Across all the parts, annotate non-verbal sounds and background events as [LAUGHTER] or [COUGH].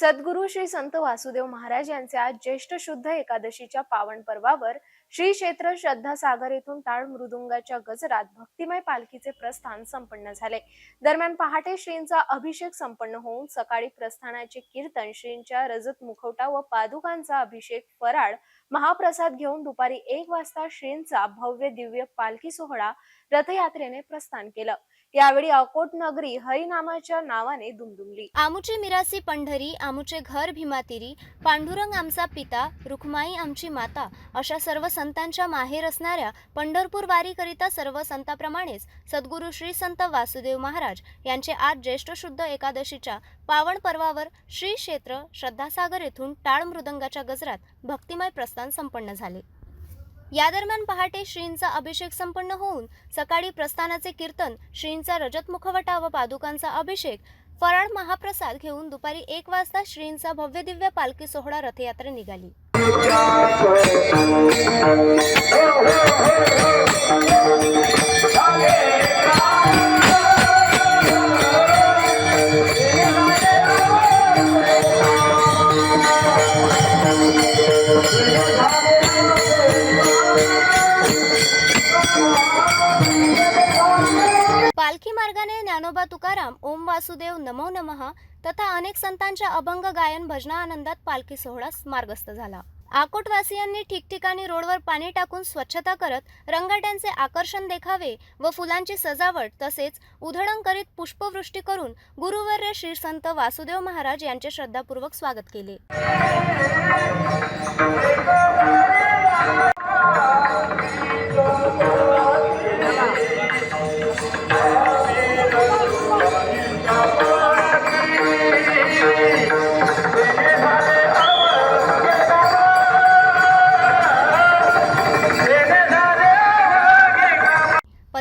सद्गुरू श्री संत वासुदेव महाराज यांच्या ज्येष्ठ शुद्ध एकादशीच्या पावन पर्वावर श्री क्षेत्र श्रद्धा सागर येथून टाळ मृदुंगाच्या गजरात भक्तिमय पालखीचे प्रस्थान संपन्न झाले. दरम्यान पहाटे श्रींचा अभिषेक संपन्न होऊन सकाळी प्रस्थानाचे कीर्तन श्रींच्या रजत मुखवटा व पादुकांचा अभिषेक फराळ महाप्रसाद घेऊन दुपारी एक वाजता श्रींचा भव्य दिव्य पालखी सोहळा रथयात्रेने प्रस्थान केलं. यावेळी अकोट नगरी हरिनामाच्या नावाने दुमदुमली. आमुची मिरासी पंढरी आमुचे घर भीमातिरी पांडुरंग आमचा पिता रुखमाई आमची माता अशा सर्व संतांच्या माहेर असणाऱ्या पंढरपूर वारीकरिता सर्व संतांप्रमाणेच सद्गुरू श्री संत वासुदेव महाराज यांचे आज ज्येष्ठ शुद्ध एकादशीच्या पावन पर्वावर श्री क्षेत्र श्रद्धासागर येथून टाळ मृदंगाच्या गजरात भक्तिमय प्रस्थान संपन्न झाले. या दरम्यान पहाटे श्रींचा अभिषेक संपन्न होऊन सकाळी प्रस्थानाचे कीर्तन श्रींचा रजत मुखवटा व पादुकांचा अभिषेक फराळ महाप्रसाद घेऊन दुपारी एक वाजता श्रींचा भव्य दिव्य पालखी सोहळा रथयात्रा निघाली. [LAUGHS] पालखी मार्गाने ज्ञानोबा तुकाराम ओम वासुदेव नमो नमः तथा अनेक संतांच्या अभंग गायन भजना आनंदात पालखी सोहळा मार्गस्थ झाला. आकोटवासियांनी ठिकठिकाणी रोडवर पाणी टाकून स्वच्छता करत रंगाट्यांचे आकर्षण देखावे व फुलांची सजावट तसेच उधळण करीत पुष्पवृष्टी करून गुरुवर्य श्री संत वासुदेव महाराज यांचे श्रद्धापूर्वक स्वागत केले.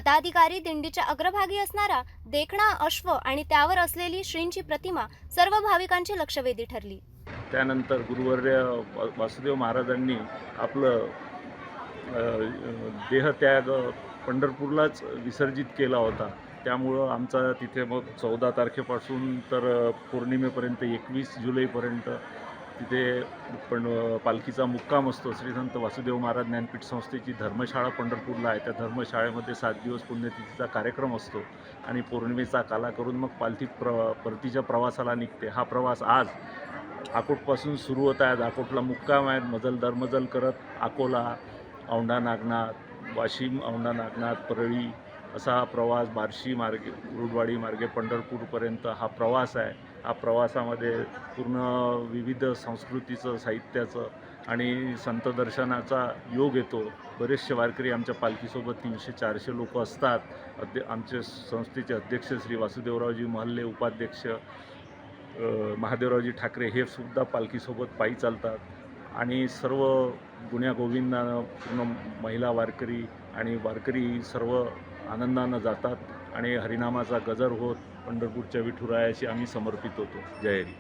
पदाधिकारी दिंडीच्या अग्रभागी असणारा देखणा अश्व आणि त्यावर असलेली श्रींची प्रतिमा सर्व भाविकांची लक्षवेधी ठरली. त्यानंतर गुरुवर्य वासुदेव महाराजांनी आपलं देहत्याग पंढरपूरलाच विसर्जित केला होता. त्यामुळं आमचा तिथे मग चौदा तारखेपासून तर पौर्णिमेपर्यंत एकवीस जुलैपर्यंत तिथे पण पालखीचा मुक्काम असतो. श्रीसंत वासुदेव महाराज ज्ञानपीठ संस्थेची धर्मशाळा पंढरपूरला आहे. त्या धर्मशाळेमध्ये सात दिवस पुण्यतिथीचा कार्यक्रम असतो आणि पौर्णिमेचा काला करून मग पालखी प्र परतीच्या प्रवासाला निघते. हा प्रवास आज अकोटपासून सुरू होत आहे. अकोटला मुक्काम आहेत मजल दरमजल करत अकोला औंढा नागनाथ वाशिम औंढा नागनाथ परळी असा हा प्रवास बार्शी मार्गे रुडवाडी मार्गे पंढरपूरपर्यंत हा प्रवास आहे. हा प्रवासामध्ये पूर्ण विविध संस्कृतीचं साहित्याचं आणि संत दर्शनाचा योग येतो. बरेचसे वारकरी आमच्या पालखीसोबत तीनशे चारशे लोक असतात. अध्य आमचे संस्थेचे अध्यक्ष श्री वासुदेवरावजी महल्ले उपाध्यक्ष महादेवरावजी ठाकरे हे सुद्धा पालखीसोबत पायी चालतात. आणि सर्व गुण्यागोविंदानं पूर्ण महिला वारकरी आणि वारकरी सर्व आनंदानं जातात. आणि हरिनामाचा गजर होत पंढरपूरच्या विठुरायाशी आम्ही समर्पित होतो. जय हरी